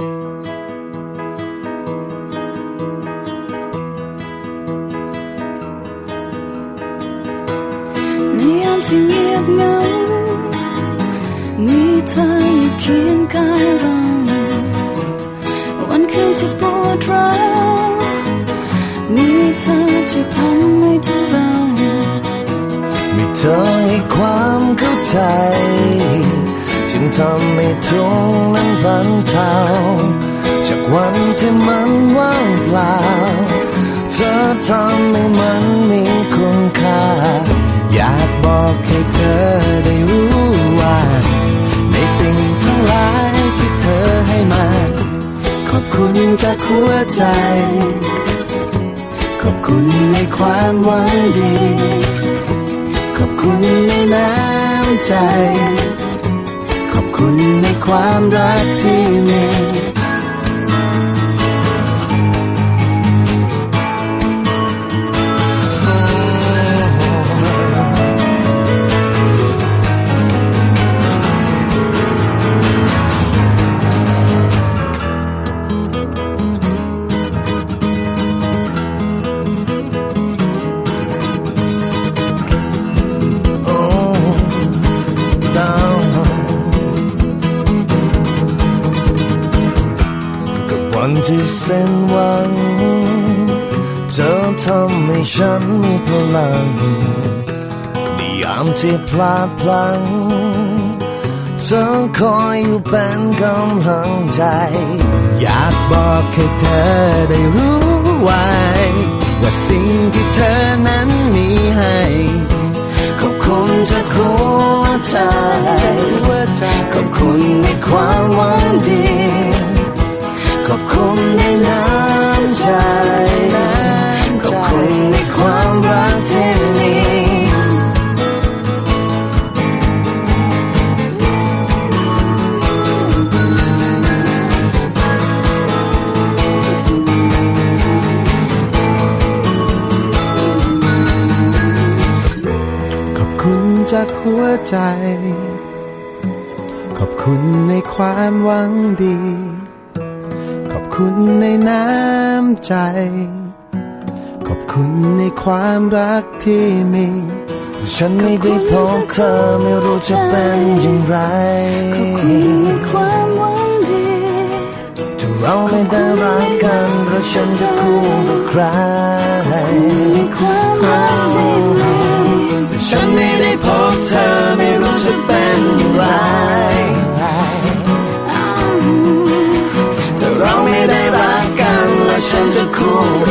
ที่เงียบเงา มีเธออยู่เคียงกายเรา วันคืนที่ปวดร้าวมีเธอช่วยทำให้ทุกเรา มีเธอให้ความเข้าใจ ทำให้ทุกนั้นบรรเทาจากวันที่มันว่างเปล่า เธอทำให้มันมีคุณค่า อยากบอกให้เธอได้รู้ว่า ในสิ่งทั้งหลายที่เธอให้มา ขอบคุณจากหัวใจ ขอบคุณในความหวังดี ขอบคุณในน้ำใจ คุณในความรักที่มี วันที่เส้นหวังเธอทำให้ฉันมีพลังในยามที่พลาดพลัง เธอคอยอยู่เป็นกำลังใจ อยากบอกให้เธอได้รู้ไว้ ว่าสิ่งที่เธอนั้นมีให้ขอบคุณจากหัวใจขอบคุณในความหวังดี ขอบคุณในน้ำใจขอบคุณในความรักที่มีขอบคุณจากหัวใจ ขอบคุณในความหวังดี คุณในน้ำใจ ขอบคุณในความรักที่มี ฉันไม่ได้พบเธอไม่รู้จะเป็นอย่างไร ขอบคุณในความหวังดีถ้าเราไม่ได้รักกันเราฉันจะคู่กับใครในความรักที่มี cool.